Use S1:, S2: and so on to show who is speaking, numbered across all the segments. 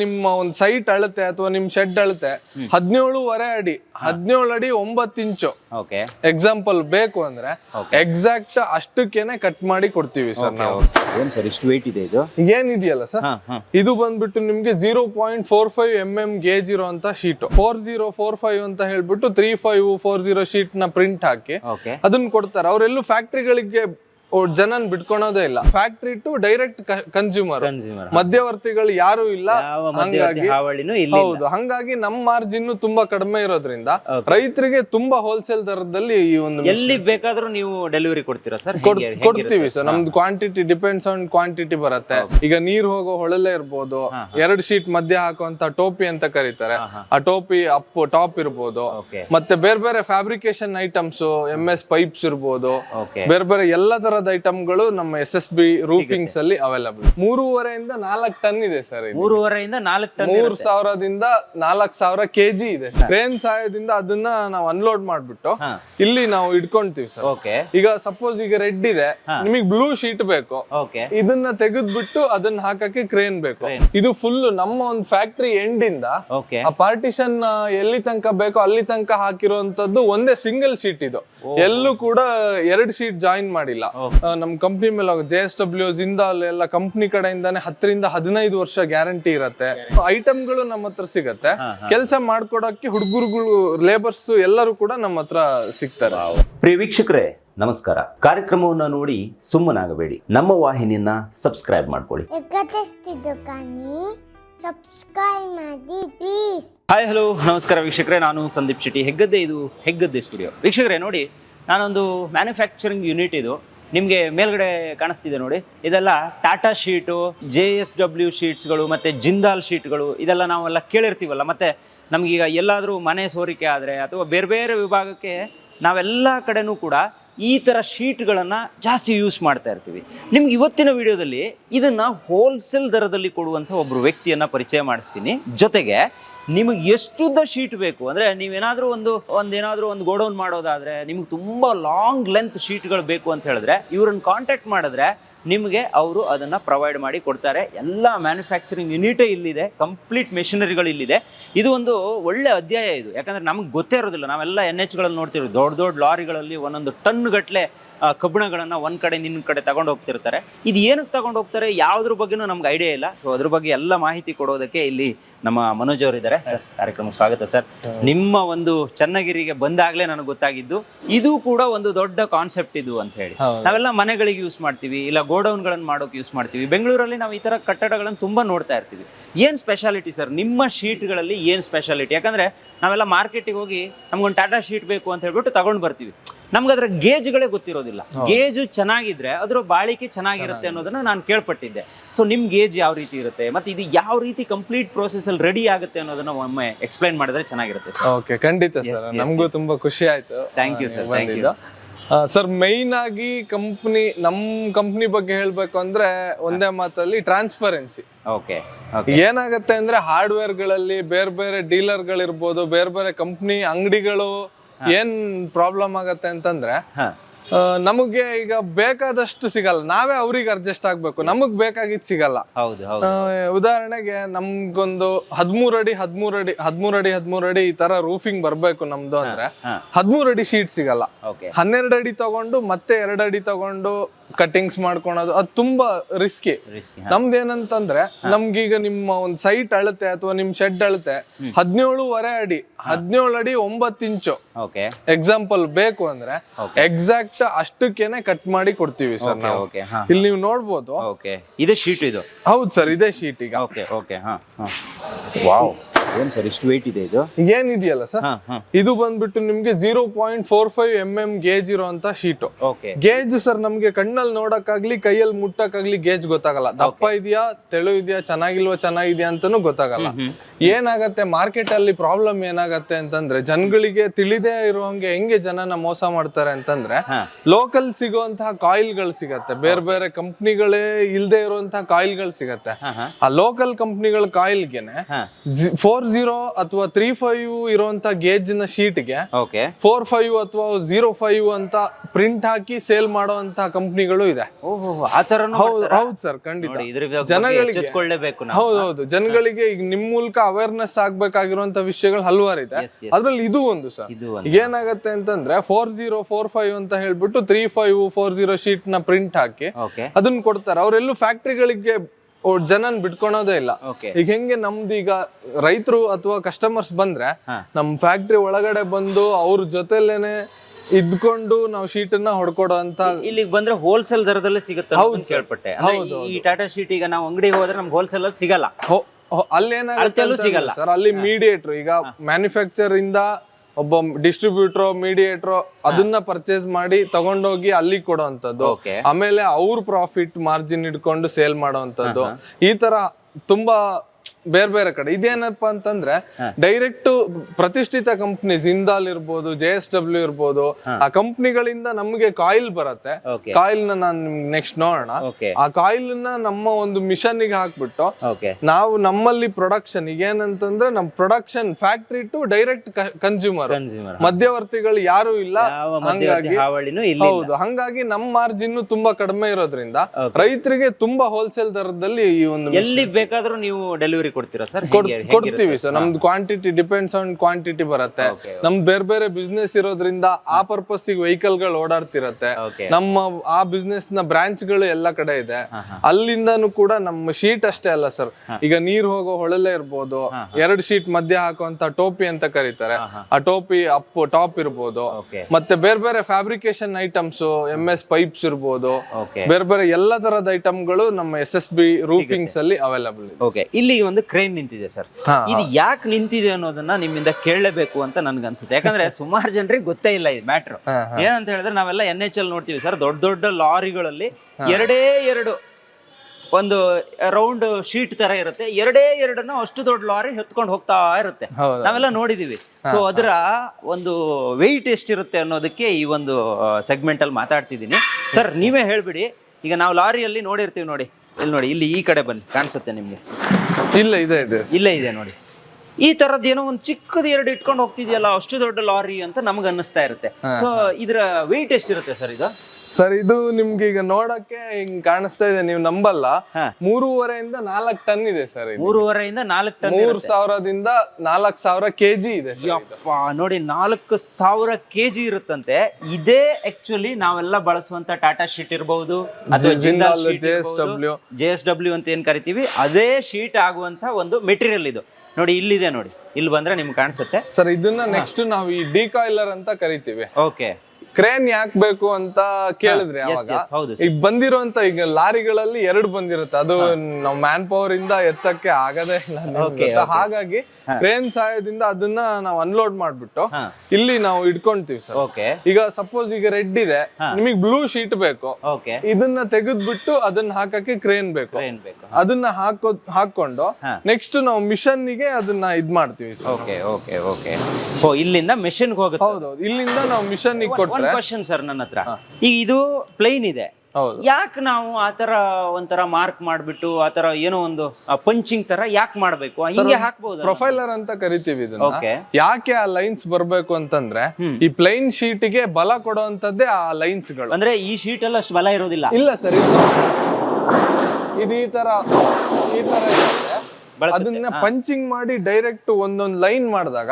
S1: ನಿಮ್ಮ ಒಂದ್ ಸೈಟ್ ಅಳತೆ ಅಥವಾ ನಿಮ್ ಶೆಡ್ ಅಳತೆ ಹದಿನೇಳುವರೆ ಅಡಿ ಹದಿನೇಳು ಅಡಿ ಒಂಬತ್ತು ಇಂಚು. ಎಕ್ಸಾಂಪಲ್ ಬೇಕು ಅಂದ್ರೆ ಎಕ್ಸಾಕ್ಟ್ ಅಷ್ಟಕ್ಕೇನೆ ಕಟ್ ಮಾಡಿ ಕೊಡ್ತೀವಿ ಸರ್ ನಾವು.
S2: ಏನು ಸರ್ ಇಷ್ಟು ವೆಯ್ಟ್ ಇದೆ ಇದು?
S1: ಏನಿದೆಯಲ್ಲ ಸರ್ ಇದು ಬಂದ್ಬಿಟ್ಟು ನಿಮ್ಗೆ zero point four five M M gauge ಅಂತ sheet four zero four five ಅಂತ ಹೇಳ್ಬಿಟ್ಟು ತ್ರೀ ಫೈವ್ ಫೋರ್ ಜೀರೋ ಶೀಟ್ನ ಪ್ರಿಂಟ್ ಹಾಕಿ ಅದನ್ನ ಕೊಡ್ತಾರೆ. ಅವರೆಲ್ಲೂ ಫ್ಯಾಕ್ಟ್ರಿಗಳಿಗೆ ಜನನ್ ಬಿಟ್ಕೊಳೋದೇ ಇಲ್ಲ. Factory to direct consumer
S2: consumer
S1: ಮಧ್ಯವರ್ತಿಗಳು ಯಾರು ಇಲ್ಲ. ಹಂಗಾಗಿ
S2: ಹಾವಳಿನೂ ಇಲ್ಲಿ
S1: ಹೌದು. ಹಂಗಾಗಿ ನಮ್ಮ ಮಾರ್ಜಿನ್ ತುಂಬಾ ಕಡಿಮೆ ಇರೋದ್ರಿಂದ ರೈತರಿಗೆ ತುಂಬಾ ಹೋಲ್ಸೇಲ್ ದರದಲ್ಲಿ ಈ ಒಂದು
S2: ಎಲ್ಲಿ ಬೇಕಾದ್ರೂ ನೀವು ಡೆಲಿವರಿ ಕೊಡ್ತೀರಾ ಸರ್?
S1: ಕೊಡ್ತೀವಿ ಸರ್. ನಮ್ದು ಕ್ವಾಂಟಿಟಿ ಡಿಪೆಂಡ್ಸ್ ಆನ್ ಕ್ವಾಂಟಿಟಿ ಬರುತ್ತೆ. ಈಗ ನೀರ್ ಹೋಗೋ ಹೊಳಲೆ ಇರ್ಬೋದು. ಎರಡು ಶೀಟ್ ಮಧ್ಯ ಹಾಕುವಂತ ಟೋಪಿ ಅಂತ ಕರೀತಾರೆ. ಆ ಟೋಪಿ ಅಪ್ ಟಾಪ್ ಇರ್ಬೋದು. ಮತ್ತೆ ಬೇರೆ ಬೇರೆ fabrication items M S pipes ಇರ್ಬೋದು. ಬೇರೆ ಬೇರೆ ಎಲ್ಲ ತರದ ಐಟಮ್ಗಳು ನಮ್ಮ ಎಸ್ ಎಸ್ ಬಿ ರೂಫಿಂಗ್ಸ್ ಅಲ್ಲಿ ಅವೈಲಬಲ್ ಮೂರುವರೆಯಿಂದ ನಾಲ್ಕು ಟನ್ ಇದೆ ಸರ್ ಇದು
S2: ಮೂರುವರೆಯಿಂದ ನಾಲ್ಕು ಟನ್
S1: ಮೂರ್ ಸಾವಿರದಿಂದ ನಾಲ್ಕ್ ಸಾವಿರ ಕೆಜಿ ಇದೆ ಕ್ರೇನ್ ಸಹಾಯದಿಂದ ಅದನ್ನ ನಾವು ಅನ್ಲೋಡ್ ಮಾಡ್ಬಿಟ್ಟು
S2: ಹಾ.
S1: ಇಲ್ಲಿ ನಾವು ಇಟ್ಕೊಂತೀವಿ ಸರ್.
S2: ಓಕೆ.
S1: ಈಗ ಸಪೋಸ್ ಈಗ ರೆಡ್ ಇದೆ ನಿಮಗೆ ಬ್ಲೂ ಶೀಟ್ ಬೇಕು.
S2: ಓಕೆ.
S1: ಇದನ್ನ ತೆಗೆದ್ಬಿಟ್ಟು ಅದನ್ನ ಹಾಕಕ್ಕೆ ಕ್ರೇನ್ ಬೇಕು. ಇದು ಫುಲ್ ನಮ್ಮ ಒಂದು ಫ್ಯಾಕ್ಟ್ರಿ ಎಂಡ್ ಇಂದ
S2: ಓಕೆ.
S1: ಆ ಪಾರ್ಟಿಷನ್ ಎಲ್ಲಿ ತನಕ ಬೇಕೋ ಅಲ್ಲಿ ತನಕ ಹಾಕಿರುವಂತದ್ದು ಒಂದೇ ಸಿಂಗಲ್ ಶೀಟ್ ಇದು. ಎಲ್ಲೂ ಕೂಡ ಎರಡು ಶೀಟ್ ಜಾಯಿನ್ ಮಾಡಿಲ್ಲ. ನಮ್ ಕಂಪ್ನಿ ಮೇಲೆ ಜೆ ಎಸ್ ಡಬ್ಲ್ಯೂ ಜಿಂದಾಲ್ ಎಲ್ಲ ಕಂಪ್ನಿ ಕಡೆಯಿಂದಾನೆ ಹತ್ತರಿಂದ ಹದಿನೈದು ವರ್ಷ ಗ್ಯಾರಂಟಿ ಇರತ್ತೆ. ಐಟಮ್ಗಳು ನಮ್ಮ ಹತ್ರ ಸಿಗತ್ತೆ. ಕೆಲಸ ಮಾಡ್ಕೊಡಕ್ಕೆ ಹುಡುಗರುಗಳು ಲೇಬರ್ಸ್ ಎಲ್ಲರೂ ಕೂಡ ನಮ್ಮ ಹತ್ರ ಸಿಗ್ತಾರೆ
S2: ಪ್ರಿಯ ವೀಕ್ಷಕರೇ ನಮಸ್ಕಾರ. ಕಾರ್ಯಕ್ರಮವನ್ನ ನೋಡಿ ಸುಮ್ಮನಾಗಬೇಡಿ. ನಮ್ಮ ವಾಹಿನಿಯನ್ನ ಸಬ್ಸ್ಕ್ರೈಬ್ ಮಾಡ್ಕೊಳ್ಳಿ.
S3: ಸಬ್ಸ್ಕ್ರೈಬ್ ಮಾಡಿ ಪ್ಲೀಸ್
S2: ಹಾಯ್ ಹಲೋ ನಮಸ್ಕಾರ ವೀಕ್ಷಕರೇ ನಾನು ಸಂದೀಪ್ ಶೆಟ್ಟಿ. ಹೆಗ್ಗದ್ದೆ ಇದು ಹೆಗ್ಗದ್ದೆ ಸ್ಟುಡಿಯೋ ವೀಕ್ಷಕರೇ ನೋಡಿ ನಾನೊಂದು ಮ್ಯಾನುಫ್ಯಾಕ್ಚರಿಂಗ್ ಯೂನಿಟ್ ಇದು. ನಿಮಗೆ ಮೇಲ್ಗಡೆ ಕಾಣಿಸ್ತಿದೆ ನೋಡಿ. ಇದೆಲ್ಲ Tata sheet J S W ಶೀಟ್ಸ್ಗಳು ಮತ್ತು ಜಿಂದಾಲ್ ಶೀಟ್ಗಳು ಇದೆಲ್ಲ ನಾವೆಲ್ಲ ಕೇಳಿರ್ತೀವಲ್ಲ. ಮತ್ತು ನಮಗೀಗ ಎಲ್ಲಾದರೂ ಮನೆ ಸೋರಿಕೆ ಆದರೆ ಅಥವಾ ಬೇರೆ ಬೇರೆ ವಿಭಾಗಕ್ಕೆ ನಾವೆಲ್ಲ ಕಡೆನೂ ಕೂಡ ಈ ಥರ ಶೀಟ್ಗಳನ್ನು ಜಾಸ್ತಿ ಯೂಸ್ ಮಾಡ್ತಾ ಇರ್ತೀವಿ. ನಿಮ್ಗೆ ಇವತ್ತಿನ ವಿಡಿಯೋದಲ್ಲಿ ಇದನ್ನು ಹೋಲ್ಸೇಲ್ ದರದಲ್ಲಿ ಕೊಡುವಂಥ ಒಬ್ಬರು ವ್ಯಕ್ತಿಯನ್ನು ಪರಿಚಯ ಮಾಡಿಸ್ತೀನಿ. ಜೊತೆಗೆ ನಿಮಗೆ ಎಷ್ಟುದ್ದ ಶೀಟ್ ಬೇಕು, ಅಂದರೆ ನೀವೇನಾದರೂ ಒಂದು, ಒಂದೇನಾದರೂ ಒಂದು ಗೋಡೌನ್ ಮಾಡೋದಾದರೆ ನಿಮ್ಗೆ ತುಂಬ ಲಾಂಗ್ ಲೆಂತ್ ಶೀಟ್ಗಳು ಬೇಕು ಅಂತ ಹೇಳಿದ್ರೆ, ಇವ್ರನ್ನ ಕಾಂಟ್ಯಾಕ್ಟ್ ಮಾಡಿದ್ರೆ ನಿಮಗೆ ಅವರು ಅದನ್ನು ಪ್ರೊವೈಡ್ ಮಾಡಿ ಕೊಡ್ತಾರೆ. ಎಲ್ಲ ಮ್ಯಾನುಫ್ಯಾಕ್ಚರಿಂಗ್ ಯೂನಿಟೇ ಇಲ್ಲಿದೆ ಕಂಪ್ಲೀಟ್ ಮೆಷಿನರಿಗಳು ಇಲ್ಲಿದೆ. ಇದು ಒಂದು ಒಳ್ಳೆ ಅಧ್ಯಾಯ ಇದು. ಯಾಕಂದರೆ ನಮ್ಗೆ ಗೊತ್ತೇ ಇರೋದಿಲ್ಲ. ನಾವೆಲ್ಲ ಎನ್ ಎಚ್ಗಳಲ್ಲಿ ನೋಡ್ತಿರೋದು. ದೊಡ್ಡ ದೊಡ್ಡ ಲಾರಿಗಳಲ್ಲಿ ಒಂದೊಂದು ಟನ್ ಗಟ್ಟಲೆ ಕಬ್ಬಿಣಗಳನ್ನು ಒಂದು ಕಡೆ ನಿನ್ನ ಕಡೆ ತಗೊಂಡು ಹೋಗ್ತಿರ್ತಾರೆ. ಇದು ಏನಕ್ಕೆ ತಗೊಂಡು ಹೋಗ್ತಾರೆ? ಯಾವುದ್ರ ಬಗ್ಗೆನೂ ನಮ್ಗೆ ಐಡಿಯಾ ಇಲ್ಲ. ಸೊ ಅದ್ರ ಬಗ್ಗೆ ಎಲ್ಲ ಮಾಹಿತಿ ಕೊಡೋದಕ್ಕೆ ಇಲ್ಲಿ ನಮ್ಮ ಮನೋಜ್ ಅವರು ಇದ್ದಾರೆ. ಸರ್ ಕಾರ್ಯಕ್ರಮ ಸ್ವಾಗತ ಸರ್ ನಿಮ್ಮ ಒಂದು ಚನ್ನಗಿರಿಗೆ ಬಂದಾಗಲೇ ನನಗೆ ಗೊತ್ತಾಗಿದ್ದು ಇದು ಕೂಡ ಒಂದು ದೊಡ್ಡ ಕಾನ್ಸೆಪ್ಟ್ ಇದು ಅಂತ ಹೇಳಿ. ನಾವೆಲ್ಲ ಮನೆಗಳಿಗೆ ಯೂಸ್ ಮಾಡ್ತೀವಿ ಇಲ್ಲ ಗೋಡೌನ್ಗಳನ್ನು ಮಾಡೋಕೆ ಯೂಸ್ ಮಾಡ್ತೀವಿ. ಬೆಂಗಳೂರಲ್ಲಿ ನಾವು ಈ ಥರ ಕಟ್ಟಡಗಳನ್ನು ತುಂಬ ನೋಡ್ತಾ ಇರ್ತೀವಿ. ಏನು ಸ್ಪೆಷಾಲಿಟಿ ಸರ್ ನಿಮ್ಮ ಶೀಟ್ಗಳಲ್ಲಿ ಏನು ಸ್ಪೆಷಾಲಿಟಿ ಯಾಕಂದರೆ ನಾವೆಲ್ಲ ಮಾರ್ಕೆಟಿಗೆ ಹೋಗಿ ನಮ್ಗೊಂದು ಟಾಟಾ ಶೀಟ್ ಬೇಕು ಅಂತ ಹೇಳ್ಬಿಟ್ಟು ತಗೊಂಡು ಬರ್ತೀವಿ. ನಮ್ಗೆ ಅದರ ಗೇಜ್ಗಳೇ ಗೊತ್ತಿರೋದಿಲ್ಲ. ಗೇಜು ಚೆನ್ನಾಗಿದ್ರೆ ಅದರ ಬಾಳಿಕೆ ಚೆನ್ನಾಗಿರುತ್ತೆ ಅನ್ನೋದನ್ನ ನಾನು ಕೇಳ್ಪಟ್ಟಿದ್ದೆ. ಸೊ ನಿಮ್ ಗೇಜ್ ಯಾವ ರೀತಿ ಇರುತ್ತೆ ಮತ್ತೆ ಇದು ಯಾವ ರೀತಿ ಕಂಪ್ಲೀಟ್ ಪ್ರೋಸೆಸ್ ಅಲ್ಲಿ ರೆಡಿ ಆಗುತ್ತೆ ಅನ್ನೋದನ್ನ ಒಮ್ಮೆ ಎಕ್ಸ್ಪ್ಲೈನ್ ಮಾಡಿದ್ರೆ ಚೆನ್ನಾಗಿರುತ್ತೆ ಸರ್.
S1: ಓಕೆ ಖಂಡಿತ ಸರ್. ನಮಗೂ ತುಂಬಾ ಖುಷಿ ಆಯ್ತು
S2: thank
S1: you
S2: sir thank
S1: you sir main ಆಗಿ ಕಂಪ್ನಿ ನಮ್ ಕಂಪ್ನಿ ಬಗ್ಗೆ ಹೇಳ್ಬೇಕು ಅಂದ್ರೆ ಒಂದೇ ಮಾತಲ್ಲಿ ಟ್ರಾನ್ಸ್ಪರೆನ್ಸಿ
S2: ಓಕೆ ಏನಾಗುತ್ತೆ
S1: ಏನಾಗತ್ತೆ ಅಂದ್ರೆ ಹಾರ್ಡ್ವೇರ್ಗಳಲ್ಲಿ ಬೇರೆ ಬೇರೆ ಡೀಲರ್ ಗಳಿರ್ಬೋದು ಬೇರೆ ಬೇರೆ ಕಂಪ್ನಿ ಅಂಗಡಿಗಳು ಏನ್ ಪ್ರಾಬ್ಲಮ್ ಆಗತ್ತೆ ಅಂತಂದ್ರೆ ನಮಗೆ ಈಗ ಬೇಕಾದಷ್ಟು ಸಿಗಲ್ಲ. ನಾವೇ ಅವ್ರಿಗೆ ಅಡ್ಜಸ್ಟ್ ಆಗ್ಬೇಕು. ನಮಗ್ ಬೇಕಾಗಿದ್ ಸಿಗಲ್ಲ.
S2: ಹೌದು ಹೌದು.
S1: ಉದಾಹರಣೆಗೆ ನಮ್ಗೊಂದು ಹದ್ಮೂರ್ ಅಡಿ ಹದ್ಮೂರ್ ಅಡಿ ಹದ್ಮೂರ್ ಅಡಿ ಹದ್ಮೂರ್ ಅಡಿ ಈ ತರ ರೂಫಿಂಗ್ ಬರ್ಬೇಕು ನಮ್ದು ಅಂದ್ರೆ ಹದ್ಮೂರ್ ಅಡಿ ಶೀಟ್ ಸಿಗಲ್ಲ. ಹನ್ನೆರಡು ಅಡಿ ತಗೊಂಡು ಮತ್ತೆ ಎರಡು ಅಡಿ ತಗೊಂಡು ಕಟಿಂಗ್ಸ್ ಮಾಡ್ಕೊಳೋದು ಅದು ತುಂಬಾ ರಿಸ್ಕಿ
S2: ನಮ್ದೇನಂತಂದ್ರೆ
S1: ನಮ್ದು ಏನಂತಂದ್ರೆ ನಮ್ಗೀಗ ನಿಮ್ಮ ಒಂದ್ ಸೈಟ್ ಅಳತೆ ಅಥವಾ ನಿಮ್ ಶೆಡ್ ಅಳತೆ ಹದಿನೇಳುವರೆ ಅಡಿ ಹದಿನೇಳು ಅಡಿ ಒಂಬತ್ತು ಇಂಚು. ಎಕ್ಸಾಂಪಲ್ ಬೇಕು ಅಂದ್ರೆ
S2: Okay.
S1: ಎಕ್ಸಾಕ್ಟ್ ಅಷ್ಟಕ್ಕೇನೆ ಕಟ್ ಮಾಡಿ ಕೊಡ್ತೀವಿ ಸರ್ ನಾವು.
S2: ಓಕೆ ಹಾ
S1: ಇಲ್ಲಿ ನೀವು ನೋಡ್ಬೋದು.
S2: ಓಕೆ ಇದೆ ಶೀಟ್ ಇದು?
S1: ಹೌದು ಸರ್ ಇದೇ ಶೀಟ್ ಈಗ.
S2: ಓಕೆ ಓಕೆ ಹಾ ಹಾ. ವಾವ್ ಏನು ಸರ್ ಇಷ್ಟು ವೆಯ್ಟ್ ಇದೆ ಇದು?
S1: ಏನಿದೆಯಲ್ಲ ಸರ್? ಇದು ಬಂದ್ಬಿಟ್ಟು ನಿಮ್ಗೆ zero point four five M M gauge ಇರುವಂತ ಶೀಟು ಗೇಜ್ ಸರ್ ನಮ್ಗೆ ಕಣ್ಣಲ್ಲಿ ನೋಡಕ್ಕಾಗ್ಲಿ ಕೈಯಲ್ಲಿ ಮುಟ್ಟಕ್ಕಾಗ್ಲಿ ಗೇಜ್ ಗೊತ್ತಾಗಲ್ಲ. ದಪ್ಪ ಇದೆಯಾ ತೆಳು ಇದೆಯಾ ಚೆನ್ನಾಗಿಲ್ವಾ ಚೆನ್ನಾಗಿದ್ಯಾ ಅಂತಾನು ಗೊತ್ತಾಗಲ್ಲ. ಏನಾಗತ್ತೆ ಮಾರ್ಕೆಟ್ ಅಲ್ಲಿ ಪ್ರಾಬ್ಲಮ್ ಏನಾಗತ್ತೆ ಅಂತಂದ್ರೆ ಜನಗಳಿಗೆ ತಿಳಿದೇ ಇರುವಂಗೆ ಹೆಂಗೆ ಜನನ ಮೋಸ ಮಾಡ್ತಾರೆ ಅಂತಂದ್ರೆ ಲೋಕಲ್ ಸಿಗುವಂತಹ ಕಾಯಿಲ್ಗಳು ಸಿಗತ್ತೆ. ಬೇರೆ ಬೇರೆ ಕಂಪ್ನಿಗಳೇ ಇಲ್ದೇ ಇರುವಂತಹ ಕಾಯಿಲ್ಗಳು ಸಿಗತ್ತೆ. ಆ ಲೋಕಲ್ ಕಂಪ್ನಿಗಳ ಕಾಯಿಲ್ಗೆನೆ ಫೋರ್ ಫೋರ್ ಜೀರೋ ಅಥವಾ ತ್ರೀ ಫೈವ್ ಇರುವಂತ ಗೇಜ್ನ ಶೀಟ್ಗೆ
S2: ಓಕೆ
S1: ಫೋರ್ ಫೈವ್ ಅಥವಾ ಜೀರೋ ಫೈವ್ ಅಂತ ಪ್ರಿಂಟ್ ಹಾಕಿ ಸೇಲ್ ಮಾಡುವಂತ ಕಂಪ್ನಿಗಳು ಇದೆ.
S2: ಓಹೋ ಆ
S1: ಹೌದು ಹೌದು ಸರ್ ಖಂಡಿತ.
S2: ನೋಡಿ ಇದ್ರ ಬಗ್ಗೆ
S1: ಜನಗಳಿಗೆ-
S2: ಎಚ್ಚೆತ್ಕೊಳ್ಳೇಬೇಕು ನಾವು.
S1: ಹೌದು ಹೌದು ಜನಗಳಿಗೆ ಈಗ ನಿಮ್ ಮೂಲಕ ಅವೇರ್ನೆಸ್ ಆಗ್ಬೇಕಾಗಿರುವಂತ ವಿಷಯಗಳು ಹಲವಾರು ಇದೆ.
S2: Yes, yes.
S1: ಅದ್ರಲ್ಲಿ ಇದು ಒಂದು ಸರ್
S2: ಇದು ಒಂದು.
S1: ಏನಾಗತ್ತೆ ಅಂತಂದ್ರೆ ಫೋರ್ ಜೀರೋ ಫೋರ್ ಫೈವ್ ಅಂತ ಹೇಳ್ಬಿಟ್ಟು ತ್ರೀ ಫೈವ್ ಫೋರ್ ಜೀರೋ ಶೀಟ್ನ ಪ್ರಿಂಟ್ ಹಾಕಿ
S2: ಓಕೆ
S1: ಅದನ್ನ ಕೊಡ್ತಾರೆ. ಅವರೆಲ್ಲೂ ಫ್ಯಾಕ್ಟ್ರಿಗಳಿಗೆ ಜನನ್ ಬಿಟ್ಕೊಳೋದೇ ಇಲ್ಲ. ಈಗ ಹೆಂಗೆ ನಮ್ದು ಈಗ ರೈತರು ಅಥವಾ ಕಸ್ಟಮರ್ಸ್ ಬಂದ್ರೆ. ನಮ್ ಫ್ಯಾಕ್ಟ್ರಿ ಒಳಗಡೆ ಬಂದು ಅವ್ರ ಜೊತೆಲೇನೆ ಇದ್ಕೊಂಡು ನಾವು ಶೀಟ್ ಅನ್ನ ಹೊಡ್ಕೊಡೋ ಅಂತ
S2: ಇಲ್ಲಿಗೆ ಬಂದ್ರೆ ಹೋಲ್ಸೇಲ್ ದರದಲ್ಲೇ ಸಿಗುತ್ತೆ ಅಂತ ಕೇಳ್ಪಟ್ಟೆ. ಅಂದ್ರೆ ಈ ಟಾಟಾ ಶೀಟ್ ಈಗ ನಾವು ಅಂಗಡಿಗೆ ಹೋದ್ರೆ ನಮ್ಗೆ ಹೋಲ್ಸೇಲ್ ಅಲ್ಲಿ ಸಿಗಲ್ಲ.
S1: ಅಲ್ಲೇನಾಗುತ್ತೆ
S2: ಅಲ್ಲೂ ಸಿಗಲ್ಲ.
S1: ಸರ್ ಅಲ್ಲಿ ಮೀಡಿಯೇಟ್ರು ಈಗ ಮ್ಯಾನುಫ್ಯಾಕ್ಚರ್ ಇಂದ ಒಬ್ಬ ಡಿಸ್ಟ್ರಿಬ್ಯೂಟರ್ ಮೀಡಿಯೇಟರ್ ಅದನ್ನ ಪರ್ಚೇಸ್ ಮಾಡಿ ತಗೊಂಡೋಗಿ ಅಲ್ಲಿ ಕೊಡುವಂತದ್ದು ಆಮೇಲೆ ಅವ್ರ ಪ್ರಾಫಿಟ್ ಮಾರ್ಜಿನ್ ಇಟ್ಕೊಂಡು ಸೇಲ್ ಮಾಡುವಂತದ್ದು ಈ ತರ ತುಂಬಾ ಬೇರೆ ಬೇರೆ ಕಡೆ. ಇದೇನಪ್ಪ ಅಂತಂದ್ರೆ ಡೈರೆಕ್ಟ್ ಪ್ರತಿಷ್ಠಿತ ಕಂಪ್ನೀಸ್ ಇಂದಾಲ್ ಇರ್ಬೋದು ಜೆ ಎಸ್ ಡಬ್ಲ್ಯೂ ಇರ್ಬೋದು ಆ ಕಂಪ್ನಿಗಳಿಂದ ನಮ್ಗೆ ಕಾಯಿಲ್ ಬರುತ್ತೆ. ಕಾಯಿಲ್ನ ನಾನು ನೆಕ್ಸ್ಟ್ ನೋಡೋಣ. ಆ ಕಾಯಿಲ್ನ ನಮ್ಮ ಒಂದು ಮಿಷನ್ಗೆ ಹಾಕ್ಬಿಟ್ಟು ನಾವು ನಮ್ಮಲ್ಲಿ ಪ್ರೊಡಕ್ಷನ್ ಈಗ ಏನಂತಂದ್ರೆ ನಮ್ production factory to direct consumer ಮಧ್ಯವರ್ತಿಗಳು ಯಾರು ಇಲ್ಲ. ಹಂಗಾಗಿ ಹೌದು. ಹಂಗಾಗಿ ನಮ್ಮ ಮಾರ್ಜಿನ್ ತುಂಬಾ ಕಡಿಮೆ ಇರೋದ್ರಿಂದ ರೈತರಿಗೆ ತುಂಬಾ ಹೋಲ್ಸೇಲ್ ದರದಲ್ಲಿ ಈ ಒಂದು
S2: ಎಲ್ಲಿ ಬೇಕಾದ್ರೂ ನೀವು ಡೆಲಿವರಿ ಕೊಡ್ತೀರಾ ಸರ್?
S1: ಕೊಡ್- ಕೊಡ್ತೀವಿ ಸರ್. ನಮ್ದು ಕ್ವಾಂಟಿಟಿ ಡಿಪೆಂಡ್ಸ್ ಆನ್ ಕ್ವಾಂಟಿಟಿ ಬರುತ್ತೆ.
S2: ನಮ್
S1: ನಮ್ದು ಬೇರೆ ಬೇರೆ ಬಿಸ್ನೆಸ್ ಇರೋದ್ರಿಂದ ಆ ಪರ್ಪಸ್ ವೆಹಿಕಲ್ಗಳು ಓಡಾಡ್ತಿರತ್ತೆ. ನಮ್ಮ ಆ ಬಿಸ್ನೆಸ್ನ ಬ್ರಾಂಚ್ಗಳು ಎಲ್ಲ ಕಡೆ ಇದೆ. ಅಲ್ಲಿಂದಾನು ಕೂಡ ನಮ್ಮ ಶೀಟ್ ಅಷ್ಟೇ ಅಲ್ಲ ಸರ್. ಈಗ ನೀರ್ ಹೋಗೋ ಹೊಳಲೆ ಇರ್ಬೋದು ಎರಡು ಶೀಟ್ ಮಧ್ಯ ಹಾಕುವಂತ ಟೋಪಿ ಅಂತ ಕರೀತಾರೆ. ಆ ಟೋಪಿ ಅಪ್ ಟಾಪ್ ಇರ್ಬೋದು. ಮತ್ತೆ ಬೇರೆ ಬೇರೆ fabrication items M S pipes ಇರ್ಬೋದು. ಬೇರೆ ಬೇರೆ ಎಲ್ಲ ತರದ ಐಟಮ್ಗಳು ನಮ್ಮ ಎಸ್ ಎಸ್ ಬಿ ರೂಫಿಂಗ್ಸ್ ಅಲ್ಲಿ ಅವೈಲಬಲ್
S2: ಓಕೆ ಇಲ್ಲಿ ಒಂದು ಕ್ರೇನ್ ನಿಂತಿದೆ ಸರ್. ಇದು ಯಾಕೆ ನಿಂತಿದೆ ಅನ್ನೋದನ್ನ ನಿಮ್ಮಿಂದ ಕೇಳಲೇಬೇಕು ಅಂತ ನನ್ಗೆ ಅನ್ಸುತ್ತೆ ಯಾಕಂದ್ರೆ ಸುಮಾರು ಜನರಿಗೆ ಗೊತ್ತೇ ಇಲ್ಲ ಇದು ಮ್ಯಾಟ್ರ್ ಏನಂತ ಹೇಳಿದ್ರೆ ನಾವೆಲ್ಲ ಎನ್ ಎಚ್ ಎಲ್ ನೋಡ್ತೀವಿ ಸರ್. ದೊಡ್ಡ ದೊಡ್ಡ ಲಾರಿಗಳಲ್ಲಿ ಎರಡೇ ಎರಡು ಒಂದು ರೌಂಡ್ ಶೀಟ್ ತರ ಇರುತ್ತೆ. ಎರಡೇ ಎರಡನ್ನ ಅಷ್ಟು ದೊಡ್ಡ ಲಾರಿ ಹೊತ್ಕೊಂಡು ಹೋಗ್ತಾ ಇರುತ್ತೆ. ನಾವೆಲ್ಲ ನೋಡಿದೀವಿ. ಸೊ ಅದರ ಒಂದು ವೆಯ್ಟ್ ಎಷ್ಟಿರುತ್ತೆ ಅನ್ನೋದಕ್ಕೆ ಈ ಒಂದು ಸೆಗ್ಮೆಂಟ್ ಅಲ್ಲಿ ಮಾತಾಡ್ತಿದ್ದೀನಿ. ಸರ್ ನೀವೇ ಹೇಳ್ಬಿಡಿ. ಈಗ ನಾವು ಲಾರಿಯಲ್ಲಿ ನೋಡಿರ್ತೀವಿ ನೋಡಿ. ಇಲ್ಲಿ ನೋಡಿ ಇಲ್ಲಿ ಈ ಕಡೆ ಬನ್ನಿ. ಕಾಣಿಸುತ್ತೆ ನಿಮ್ಗೆ.
S1: ಇಲ್ಲ ಇದೆ ಇದೆ.
S2: ಇಲ್ಲೇ ಇದೆ ನೋಡಿ. ಈ ತರದ್ ಏನೋ ಒಂದು ಚಿಕ್ಕದ ಎರಡು ಇಟ್ಕೊಂಡು ಹೋಗ್ತಿದೆಯಲ್ಲ ಅಷ್ಟು ದೊಡ್ಡ ಲಾರಿ ಅಂತ ನಮ್ಗೆ ಅನ್ನಿಸ್ತಾ ಇರುತ್ತೆ. ಸೊ ಇದರ ವೆಯ್ಟ್ ಎಷ್ಟಿರುತ್ತೆ ಸರ್ ಇದು?
S1: ಸರ್ ಇದು ನಿಮ್ಗೆ ಈಗ ನೋಡಕ್ಕೆ ಹಿಂಗ್ ಕಾಣಿಸ್ತಾ ಇದೆ ನೀವು ನಂಬಲ್ಲ. ಮೂರುವರೆಯಿಂದ ನಾಲ್ಕು ಟನ್ ಇದೆ ಸರ್ ಇದು.
S2: ಮೂರುವರೆಯಿಂದ ನಾಲ್ಕು ಟನ್
S1: ಮೂರ್ ಸಾವಿರದಿಂದ ನಾಲ್ಕ್ ಸಾವಿರ ಕೆಜಿ ಇದೆ ಸರ್ ಇದು.
S2: ಯಪ್ಪ ನೋಡಿ ನಾಲ್ಕು ಸಾವಿರ ಕೆಜಿ ಇರುತ್ತಂತೆ. ಇದೇ ಆಕ್ಚುಲಿ ನಾವೆಲ್ಲ ಬಳಸುವಂತ ಟಾಟಾ ಶೀಟ್ ಇರಬಹುದು
S1: Jindal, JSW.
S2: J S W ಅಂತ ಏನ್ ಕರಿತೀವಿ ಅದೇ ಶೀಟ್ ಆಗುವಂತ ಒಂದು ಮೆಟೀರಿಯಲ್ ಇದು. ನೋಡಿ ಇಲ್ಲಿದೆ ನೋಡಿ ಇಲ್ಲಿ ಬಂದ್ರೆ ನಿಮ್ಗೆ ಕಾಣಿಸುತ್ತೆ.
S1: ಸರ್ ಇದನ್ನ ನೆಕ್ಸ್ಟ್ ನಾವು ಈ ಡಿಕಾಯ್ಲರ್ ಅಂತ ಕರಿತೀವಿ.
S2: ಓಕೆ
S1: ಕ್ರೇನ್ ಯಾಕ್ ಬೇಕು ಅಂತ ಕೇಳಿದ್ರೆ
S2: ಎಸ್
S1: ಅವಾಗ
S2: ಹೌದು
S1: ಈಗ ಬಂದಿರುವಂತ ಈಗ ಲಾರಿಗಳಲ್ಲಿ ಎರಡು ಬಂದಿರುತ್ತೆ. ಅದು ನಾವು ಮ್ಯಾನ್ ಪವರ್ ಇಂದ ಎತ್ತಕ್ಕೆ ಆಗದೇ ಇಲ್ಲ ನಿಮ್ಗೆ ಗೊತ್ತಾ? ಹಾಗಾಗಿ ಕ್ರೇನ್ ಸಹಾಯದಿಂದ ಅದನ್ನ ನಾವು ಅನ್ಲೋಡ್ ಮಾಡ್ಬಿಟ್ಟು ಇಲ್ಲಿ ನಾವು ಇಟ್ಕೊಂತೀವಿ ಸರ್
S2: ಓಕೆ
S1: ಈಗ ಸಪೋಸ್ ಈಗ ರೆಡ್ ಇದೆ ನಿಮಗೆ ಬ್ಲೂ ಶೀಟ್ ಬೇಕು.
S2: ಓಕೆ
S1: ಇದನ್ನ ತೆಗೆದ್ಬಿಟ್ಟು ಅದನ್ನ ಹಾಕಕ್ಕೆ ಕ್ರೇನ್ ಬೇಕು.
S2: ಏನ್ ಬೇಕು
S1: ಅದನ್ನ ಹಾಕೋ ಹಾಕೊಂಡು ನೆಕ್ಸ್ಟ್ ನಾವು ಮಿಷನ್ಗೆ ಅದನ್ನ ಇದ್ ಮಾಡ್ತೀವಿ.
S2: ಓಕೆ ಓಕೆ ಓಕೆ ಓ ಇಲ್ಲಿಂದ ಮೆಷಿನ್ಗೆ ಹೋಗುತ್ತೆ.
S1: ಹೌದೌದು. ಇಲ್ಲಿಂದ ನಾವು ಮಿಷನ್ಗೆ
S2: ಒಂದ್ ಕ್ವಶನ್ ಸರ್ ನನ್ನ ಹತ್ರ. ಈಗ ಇದು ಪ್ಲೇನ್ ಇದೆ. ಯಾಕೆ ನಾವು ಆತರ ಒಂಥರ ಮಾರ್ಕ್ ಮಾಡ್ಬಿಟ್ಟು ಆತರ ಏನೋ ಒಂದು ಪಂಚಿಂಗ್ ತರ ಯಾಕೆ ಮಾಡ್ಬೇಕು? ಹಿಂಗೆ ಹಾಕ್ಬೋದು
S1: ಪ್ರೊಫೈಲರ್ ಅಂತ ಕರಿತೀವಿ ಇದನ್ನ. ಯಾಕೆ ಆ ಲೈನ್ಸ್ ಬರ್ಬೇಕು ಅಂತಂದ್ರೆ ಈ ಪ್ಲೈನ್ ಶೀಟ್ಗೆ ಬಲ ಕೊಡುವಂತದ್ದೇ ಆ ಲೈನ್ಸ್ಗಳು.
S2: ಅಂದ್ರೆ ಈ ಶೀಟ್ ಅಲ್ಲಿ ಅಷ್ಟು ಬಲ ಇರೋದಿಲ್ಲ.
S1: ಇಲ್ಲ ಸರ್ ಇದು ಈ ತರ ಈ ತರ ಅದನ್ನ ಪಂಚಿಂಗ್ ಮಾಡಿ ಡೈರೆಕ್ಟ್ ಒಂದೊಂದ್ ಲೈನ್ ಮಾಡಿದಾಗ.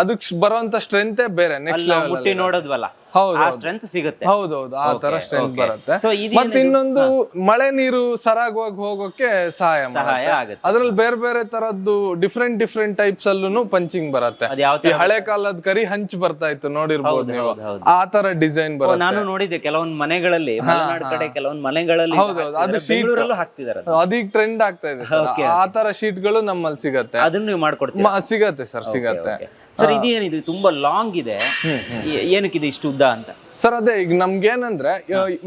S1: ಅದಕ್ಕೆ ಬರುವಂತ ಸ್ಟ್ರೆಂತೆ ಬೇರೆ ನೆಕ್ಸ್ಟ್
S2: ಮುಟ್ಟಿ ನೋಡೋದ್ವಲ್ಲ.
S1: ಹೌದು
S2: ಆ ಸ್ಟ್ರೆಂತ್ ಸಿಗುತ್ತೆ.
S1: ಹೌದೌದು. ಆ ತರ ಸ್ಟ್ರೆಂತ್ ಬರುತ್ತೆ.
S2: So
S1: ಮತ್ತೆ ಇನ್ನೊಂದು ಮಳೆ ನೀರು ಸರಾಗವಾಗಿ ಹೋಗೋಕೆ ಸಹಾಯ
S2: ಸಹಾಯ
S1: ಮಾಡುತ್ತೆ.
S2: ಆಗುತ್ತೆ.
S1: ಅದ್ರಲ್ಲಿ ಬೇರೆ ಬೇರೆ ತರದ್ದು ಡಿಫ್ರೆಂಟ್ ಡಿಫ್ರೆಂಟ್ ಟೈಪ್ಸ್ ಅಲ್ಲೂ ಪಂಚಿಂಗ್ ಬರುತ್ತೆ.
S2: ಅದ್ ಯಾವ
S1: ಈ
S2: ತರ
S1: ಹಳೆ ಕಾಲದ ಕರಿ ಹಂಚ್ ಬರ್ತಾ ಇತ್ತು ನೋಡಿರ್ಬೋದು ನೀವು.
S2: ಹೌದು, ಹೌದು.
S1: ಆ ತರ ಡಿಸೈನ್ ಬರುತ್ತೆ.
S2: ನಾನು ನೋಡಿದ್ದೆ ಕೆಲವೊಂದು ಮನೆಗಳಲ್ಲಿ ಮಲೆನಾಡು ಕಡೆ ಕೆಲವೊಂದು ಮನೆಗಳಲ್ಲಿ
S1: ಹೌದು, ಹೌದು. ಅದು
S2: ಶೀಟ್ ಬೆಂಗಳೂರಲ್ಲೂ ಅದನ್ನ.
S1: ಅದೀಗ ಟ್ರೆಂಡ್ ಆಗ್ತಾ ಇದೆ ಸರ್. ಆ ತರ ಶೀಟ್ಗಳು ನಮ್ಮಲ್ಲಿ ಸಿಗತ್ತೆ.
S2: ಅದನ್ನ ನೀವು ಮಾಡ್ಕೊಡ್ತೀರಾ?
S1: ಮ- ಸಿಗತ್ತೆ ಸರ್ ಸಿಗತ್ತೆ.
S2: ಸರ್ ಇದೇನಿದೆ? ತುಂಬಾ ಲಾಂಗ್ ಇದೆ. ಏನಕ್ಕೆ ಏನಕ್ಕಿದೆ ಇಷ್ಟು ಉದ್ದ ಅಂತ?
S1: ಸರ್ ಅದೇ ಈಗ ನಮ್ಗೇನಂದ್ರೆ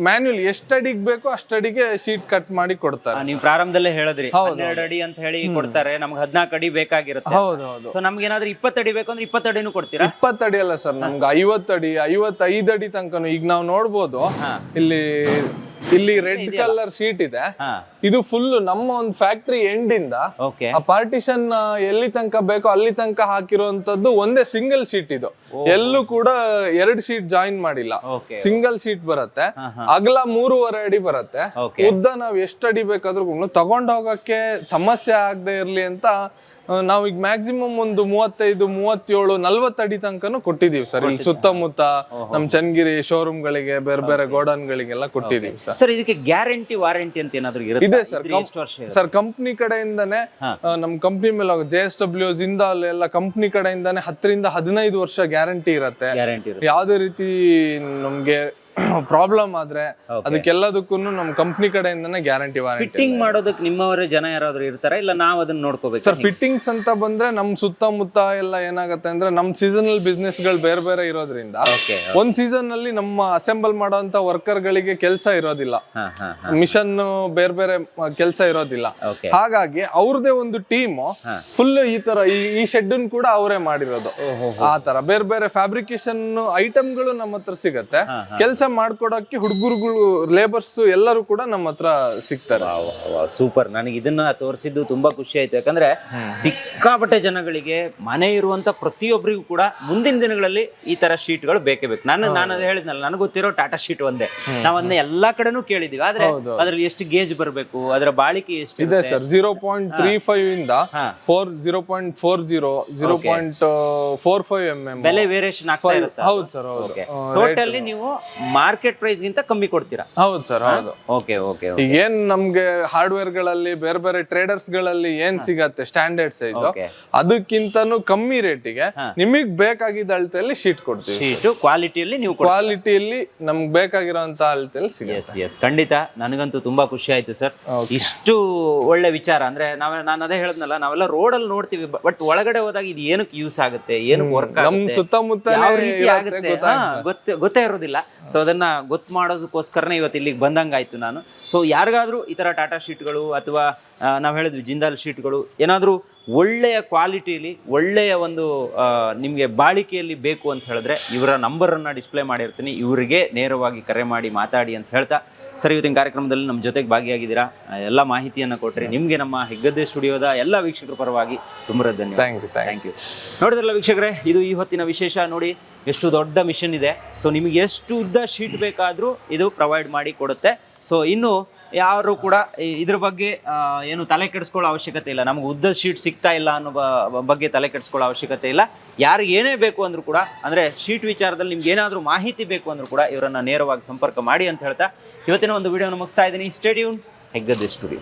S1: ಮ್ಯಾನ್ಯಲ್ ಎಷ್ಟು ಅಡಿಗೆ ಬೇಕೋ ಅಷ್ಟಡಿಗೆ ಶೀಟ್ ಕಟ್ ಮಾಡಿ ಕೊಡ್ತಾರೆ
S2: ನೀವು ಪ್ರಾರಂಭದಲ್ಲೇ ಹೇಳಿದ್ರಿ. ಹನ್ನೆರಡು ಅಡಿ ಅಂತ ಹೇಳಿ ಕೊಡ್ತಾರೆ. ನಮ್ಗೆ ಹದಿನಾಲ್ಕು ಅಡಿ ಬೇಕಾಗಿರುತ್ತೆ.
S1: ಹೌದು ಹೌದು.
S2: ಸೊ ನಮ್ಗೆ ಏನಾದ್ರೂ ಇಪ್ಪತ್ತು ಅಡಿ ಬೇಕು ಅಂದ್ರೆ ಇಪ್ಪತ್ತು ಅಡಿನೂ ಕೊಡ್ತೀರಾ?
S1: ಇಪ್ಪತ್ತಡಿ ಅಲ್ಲ ಸರ್ ನಮ್ಗೆ ಐವತ್ತಡಿ ಐವತ್ತೈದು ಅಡಿ ತನಕನು ಈಗ ನಾವು ನೋಡ್ಬೋದು. ಇಲ್ಲಿ ಇಲ್ಲಿ ರೆಡ್ ಕಲರ್ ಶೀಟ್ ಇದೆ. ಇದು ಫುಲ್ ನಮ್ಮ ಒಂದು ಫ್ಯಾಕ್ಟ್ರಿ ಎಂಡ್ ಇಂದ ಆ ಪಾರ್ಟಿಷನ್ ಎಲ್ಲಿ ತನಕ ಬೇಕೋ ಅಲ್ಲಿ ತನಕ ಹಾಕಿರುವಂತದ್ದು ಒಂದೇ ಸಿಂಗಲ್ ಶೀಟ್ ಇದು. ಎಲ್ಲೂ ಕೂಡ ಎರಡು ಶೀಟ್ ಜಾಯಿನ್ ಮಾಡಿಲ್ಲ. ಸಿಂಗಲ್ ಶೀಟ್ ಬರುತ್ತೆ. ಅಗಲ ಮೂರುವರೆ ಅಡಿ ಬರುತ್ತೆ. ಉದ್ದ ನಾವ್ ಎಷ್ಟು ಅಡಿ ಬೇಕಾದ್ರೂ ತಗೊಂಡ್ ಹೋಗಕ್ಕೆ ಸಮಸ್ಯೆ ಆಗದೆ ಇರ್ಲಿ ಅಂತ ನಾವು ನಾವ್ ಈಗ ಮ್ಯಾಕ್ಸಿಮಮ್ ಒಂದು ಮೂವತ್ತೈದು ಮೂವತ್ತೇಳು ನಲ್ವತ್ತು ಅಡಿ ತನಕನು ಕೊಟ್ಟಿದೀವಿ ಸರ್. ಇಲ್ಲಿ ಸುತ್ತಮುತ್ತ ನಮ್ ಚನ್ನಗಿರಿ ಶೋರೂಮ್ ಗಳಿಗೆ ಬೇರೆ ಬೇರೆ ಗೋಡನ್ ಗಳಿಗೆಲ್ಲ ಕೊಟ್ಟಿದೀವಿ ಸರ್
S2: ಸರ್ ಇದಕ್ಕೆ ಗ್ಯಾರಂಟಿ ವಾರಂಟಿ ಅಂತ ಏನಾದ್ರು ಇರುತ್ತೆ?
S1: ಇದೆ ಸರ್
S2: ಎಷ್ಟು ವರ್ಷ ಇದೆ
S1: ಸರ್ ಕಂಪ್ನಿ ಕಡೆಯಿಂದಾನೆ. ಆ, ನಮ್ ಕಂಪ್ನಿ ಮೇಲೆ ಜೆ ಎಸ್ ಡಬ್ಲ್ಯೂ ಜಿಂದಾಲ್ ಎಲ್ಲ ಕಂಪ್ನಿ ಕಡೆಯಿಂದಾನೆ ಹತ್ತರಿಂದ ಹದಿನೈದು ವರ್ಷ ಗ್ಯಾರಂಟಿ ಇರತ್ತೆ.
S2: ಗ್ಯಾರಂಟಿ ಇರುತ್ತೆ.
S1: ಯಾವುದೇ ರೀತಿ ನಮ್ಗೆ ಪ್ರಾಬ್ಲಮ್ ಆದ್ರೆ. ಅದಕ್ಕೆಲ್ಲದಕ್ಕೂ ನಮ್ಮ ಕಂಪ್ನಿ ಕಡೆಯಿಂದನೇ ಗ್ಯಾರಂಟಿ ವಾರಂಟಿ
S2: ಫಿಟ್ಟಿಂಗ್ ಮಾಡೋದಕ್ಕೆ ನಿಮ್ಮವರೇ ಜನ ಯಾರಾದ್ರೂ ಇರ್ತಾರೆ ಇಲ್ಲ ನಾವು ಅದನ್ನ ನೋಡ್ಕೋಬೇಕು?
S1: ಸರ್ ಫಿಟ್ಟಿಂಗ್ಸ್ ಅಂತ ಬಂದ್ರೆ ನಮ್ ಸುತ್ತಮುತ್ತ ಎಲ್ಲ ಏನಾಗುತ್ತೆ ಅಂದ್ರೆ ನಮ್ ಸೀಸನಲ್ ಬಿಸ್ನೆಸ್ಗಳು ಬೇರೆ ಬೇರೆ ಇರೋದ್ರಿಂದ ಒಂದ್ ಸೀಸನ್ ಅಲ್ಲಿ ನಮ್ಮ ಅಸೆಂಬಲ್ ಮಾಡೋಂತ ವರ್ಕರ್ ಗಳಿಗೆ ಕೆಲಸ ಇರೋದಿಲ್ಲ. ಮಿಷನ್ ಬೇರೆ ಬೇರೆ ಕೆಲಸ ಇರೋದಿಲ್ಲ. ಹಾಗಾಗಿ ಅವ್ರದೇ ಒಂದು ಟೀಮ್ ಫುಲ್ ಈ ತರ ಈ ಶೆಡ್ ಕೂಡ ಅವರೇ ಮಾಡಿರೋದು. ಆ ತರ. ಬೇರೆ ಬೇರೆ ಫ್ಯಾಬ್ರಿಕೇಶನ್ ಐಟಮ್ಗಳು ನಮ್ಮ ಹತ್ರ ಸಿಗತ್ತೆ. ಕೆಲಸ ಮಾಡ್ಕೊಡಕ್ಕೆ ಹುಡುಗರುಗಳು ಲೇಬರ್ಸ್ ಎಲ್ಲರೂ ಕೂಡ ನಮ್ಮ ಹತ್ರ ಸಿಗ್ತಾರೆ.
S2: ಸೂಪರ್. ನನಗೆ ಇದನ್ನ ತೋರಿಸಿದ್ದು ತುಂಬಾ ಖುಷಿ ಆಯ್ತು. ಯಾಕಂದ್ರೆ ಸಿಕ್ಕಾಪಟ್ಟೆ ಜನಗಳಿಗೆ ಮನೆ ಇರುವಂತ ಪ್ರತಿಯೊಬ್ಬರಿಗೂ ಕೂಡ ಮುಂದಿನ ದಿನಗಳಲ್ಲಿ ಈ ತರ ಶೀಟ್ಗಳು ಬೇಕೇ ಬೇಕು. ನಾನು ನಾನು ಅದೇ ಹೇಳಿದ್ನಲ್ಲ ನನಗೆ ಗೊತ್ತಿರೋ ಟಾಟಾ ಶೀಟ್ ಒಂದೇ. ನಾವನ್ನ ಎಲ್ಲಾ ಕಡೆನೂ ಕೇಳಿದೀವಿ. ಆದ್ರೆ. ಅದ್ರಲ್ಲಿ ಎಷ್ಟು ಗೇಜ್ ಬರಬೇಕು ಅದರ ಬಾಳಿಕೆ ಎಷ್ಟು
S1: ಇದೆ sir zero point three five ಇಂದ. Four zero point four zero zero point four five M M
S2: ಬೆಲೆ ವೇರಿಯೇಷನ್ ಆಗ್ತಾ ಇರುತ್ತೆ
S1: ಹೌದು ಸರ್ ಹೌದು.
S2: ಟೋಟಲಿ ನೀವು ಮಾರ್ಕೆಟ್ ಪ್ರೈಸ್ ಗಿಂತ ಕಮ್ಮಿ ಕೊಡ್ತೀರಾ?
S1: ಹೌದು ಸರ್ ಹೌದು.
S2: ಓಕೆ ಓಕೆ
S1: ಈಗ ಏನ್ ನಮ್ಗೆ ಹಾರ್ಡ್ವೇರ್ಗಳಲ್ಲಿ ಬೇರೆ ಬೇರೆ ಟ್ರೇಡರ್ಸ್ಗಳಲ್ಲಿ ಏನ್ ಸಿಗತ್ತೆ? ಸ್ಟ್ಯಾಂಡರ್ಡ್ ಸೈಜ್ ಅದಕ್ಕಿಂತನೂ ಕಮ್ಮಿ ರೇಟಿಗೆ. ನಿಮಗ್ ಬೇಕಾಗಿದ್ದ ಅಳತೆಯಲ್ಲಿ ಶೀಟ್ ಕೊಡ್ತೀವಿ
S2: ಶೀಟು ಕ್ವಾಲಿಟಿಯಲ್ಲಿ ನೀವು ಕೊಡ್ತೀರಾ?
S1: ಕ್ವಾಲಿಟಿಯಲ್ಲಿ ನಮ್ಗೆ ಬೇಕಾಗಿರೋಂತ ಅಳತೆಯಲ್ಲಿ ಸಿಗುತ್ತೆ.
S2: ಎಸ್ ಎಸ್ ಖಂಡಿತ. ನನಗಂತೂ ತುಂಬಾ ಖುಷಿ ಆಯ್ತು ಸರ್. ಇಷ್ಟು ಒಳ್ಳೆ ವಿಚಾರ ಅಂದ್ರೆ ನಾವ್ ನಾನು ಅದೇ ಹೇಳದ್ನಲ್ಲ ನಾವೆಲ್ಲ ರೋಡಲ್ಲಿ ನೋಡ್ತೀವಿ ಬಟ್ ಒಳಗಡೆ ಹೋದಾಗ ಇದು ಏನಕ್ಕೆ ಯೂಸ್ ಆಗುತ್ತೆ ಏನಕ್ಕೆ ವರ್ಕ್
S1: ನಮ್
S2: ಆಗುತ್ತೆ
S1: ಸುತ್ತಮುತ್ತ
S2: ಯಾವ ರೀತಿ ಆಗುತ್ತೆ? ಗೊತ್ತೇ ಇರೋದಿಲ್ಲ. ಸೊ ಅದನ್ನ ಗೊತ್ತು ಮಾಡೋದಕ್ಕೋಸ್ಕರನೇ ಇವತ್ತು ಇಲ್ಲಿಗೆ ಬಂದಂಗಾಯಿತು ನಾನು. ಸೊ ಯಾರಿಗಾದರೂ ಈ ಥರ ಟಾಟಾ ಶೀಟ್ಗಳು ಅಥವಾ ನಾವು ಹೇಳಿದ್ವಿ ಜಿಂದಾಲ್ ಶೀಟ್ಗಳು ಏನಾದ್ರೂ ಒಳ್ಳೆಯ ಕ್ವಾಲಿಟಿಯಲ್ಲಿ ಒಳ್ಳೆಯ ಒಂದು ನಿಮಗೆ ಬಾಳಿಕೆಯಲ್ಲಿ ಬೇಕು ಅಂತ ಹೇಳಿದ್ರೆ ಇವರ ನಂಬರನ್ನು ಡಿಸ್ಪ್ಲೇ ಮಾಡಿರ್ತೀನಿ. ಇವರಿಗೆ ನೇರವಾಗಿ ಕರೆ ಮಾಡಿ ಮಾತಾಡಿ ಅಂತ ಹೇಳ್ತಾ ಸರ್ ಇವತ್ತಿನ ಕಾರ್ಯಕ್ರಮದಲ್ಲಿ ನಮ್ಮ ಜೊತೆಗೆ ಭಾಗಿಯಾಗಿದ್ದೀರಾ? ಎಲ್ಲ ಮಾಹಿತಿಯನ್ನು ಕೊಟ್ಟರೆ ನಿಮಗೆ ನಮ್ಮ ಹೆಗ್ಗದ್ದೆ ಸ್ಟುಡಿಯೋದ ಎಲ್ಲ ವೀಕ್ಷಕರ ಪರವಾಗಿ ತುಂಬ ಧನ್ಯವಾದ.
S1: Thank you thank
S2: thank you ನೋಡಿದ್ರಲ್ಲ ವೀಕ್ಷಕರೇ ಇದು ಈ ಹೊತ್ತಿನ ವಿಶೇಷ ನೋಡಿ ಎಷ್ಟು ದೊಡ್ಡ ಮಿಷನ್ ಇದೆ. ಸೊ ನಿಮಗೆ ಎಷ್ಟು ಉದ್ದ ಶೀಟ್ ಬೇಕಾದರೂ ಇದು ಪ್ರೊವೈಡ್ ಮಾಡಿ ಕೊಡುತ್ತೆ. ಸೊ ಇನ್ನು ಯಾರು ಕೂಡ ಇದ್ರ ಬಗ್ಗೆ ಏನು ತಲೆ ಕೆಡಿಸ್ಕೊಳ್ಳೋ ಅವಶ್ಯಕತೆ ಇಲ್ಲ. ನಮ್ಗೆ ಉದ್ದ ಶೀಟ್ ಸಿಗ್ತಾ ಇಲ್ಲ ಅನ್ನೋ ಬಗ್ಗೆ ತಲೆ ಕೆಡಿಸ್ಕೊಳ್ಳೋ ಅವಶ್ಯಕತೆ ಇಲ್ಲ. ಯಾರಿಗೆ ಏನೇ ಬೇಕು ಅಂದ್ರೂ ಕೂಡ, ಅಂದರೆ ಶೀಟ್ ವಿಚಾರದಲ್ಲಿ ನಿಮ್ಗೆ ಏನಾದರೂ ಮಾಹಿತಿ ಬೇಕು ಅಂದ್ರೂ ಕೂಡ ಇವರನ್ನ ನೇರವಾಗಿ ಸಂಪರ್ಕ ಮಾಡಿ ಅಂತ ಹೇಳ್ತಾ, ಇವತ್ತಿನ ಒಂದು ವಿಡಿಯೋನ ಮುಗಿಸ್ತಾ ಇದ್ದೀನಿ. ಸ್ಟೇಡಿಯೂನ್ ಹೆಗ್ಗದ್ದೆ ಸ್ಟುಡಿಯೋ